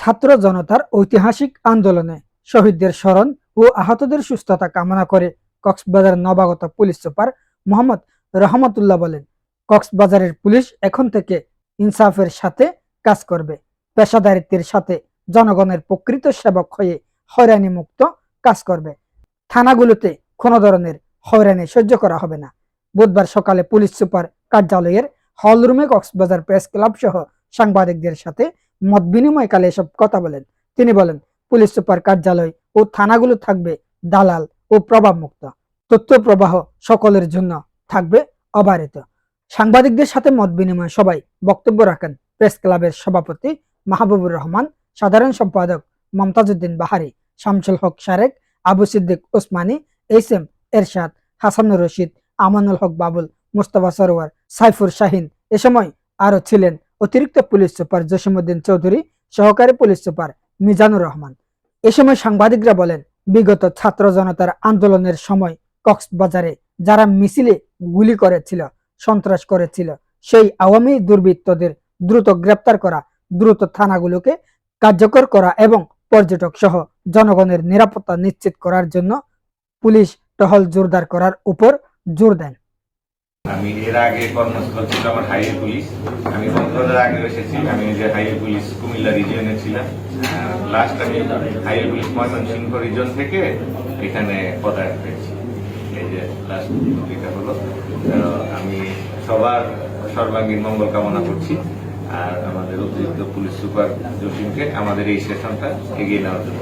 ছাত্র জনতার ঐতিহাসিক আন্দোলনে শহীদদের স্মরণ ও আহতদের সুস্থতা কামনা করে কক্সবাজার নবাগত পুলিশ সুপার মোহাম্মদ রহমতুল্লাহ বলেন, কক্সবাজারের পুলিশ এখন থেকে ইনসাফের সাথে কাজ করবে। পেশাদারিত্বের সাথে জনগণের প্রকৃত সেবক হয়ে হয়রানি মুক্ত কাজ করবে। থানাগুলোতে কোনো ধরনের হয়রানি সহ্য করা হবে না। বুধবার সকালে পুলিশ সুপার কার্যালয়ের হলরুমে কক্সবাজার প্রেস ক্লাব সহ সাংবাদিকদের সাথে মত বিনিময়কালে এসব কথা বলেন। তিনি বলেন, পুলিশ সুপার কার্যালয় ও থানাগুলো থাকবে দালাল ও প্রভাব মুক্ত তথ্য প্রবাহ সকলের জন্য থাকবে অবারিত। সাংবাদিকদের সাথে মত বিনিময় সবাই বক্তব্য রাখেন। প্রেস ক্লাবের সভাপতি মাহবুবুর রহমান, সাধারণ সম্পাদক মমতাজউদ্দিন বাহারি, শামসুল হক শারেক, আবু সিদ্দিক ওসমানী এইস এম এরশাদ হাসানুর রশিদ, আমানুল হক বাবুল, মুস্তফা সরোয়ার, সাইফুর শাহিন এ সময় আরও ছিলেন অতিরিক্ত পুলিশ সুপার জসিমুদ্দিন চৌধুরী, সহকারী পুলিশ সুপার মিজানুর রহমান। এ সময় সাংবাদিকরা বলেন, বিগত ছাত্র জনতার আন্দোলনের সময় কক্সবাজারে যারা মিছিলে গুলি করেছিল, সন্ত্রাস করেছিল, সেই আওয়ামী দুর্বৃত্তদের দ্রুত গ্রেপ্তার করা, দ্রুত থানাগুলোকে কার্যকর করা এবং পর্যটক সহ জনগণের নিরাপত্তা নিশ্চিত করার জন্য পুলিশ টহল জোরদার করার উপর জোর দেন। আমি এর আগে কর্মস্থল ছিল আমার হাইওয়ে পুলিশ আমি কন্ট্রোলের আগে এসেছি। আমি যে হাইওয়ে পুলিশ কুমিল্লা রিজিয়নে ছিলাম। লাস্ট আমি হাইওয়ে পুলিশ ময়মনসিংহ রিজন থেকে এখানে পদায়ন হয়েছি। এই যে লাস্ট এটা হলো। আমি সবার সর্বাঙ্গীন মঙ্গল কামনা করছি। আর আমাদের অতিরিক্ত পুলিশ সুপার জসিমকে আমাদের এই সেশনটা এগিয়ে নেওয়ার জন্য।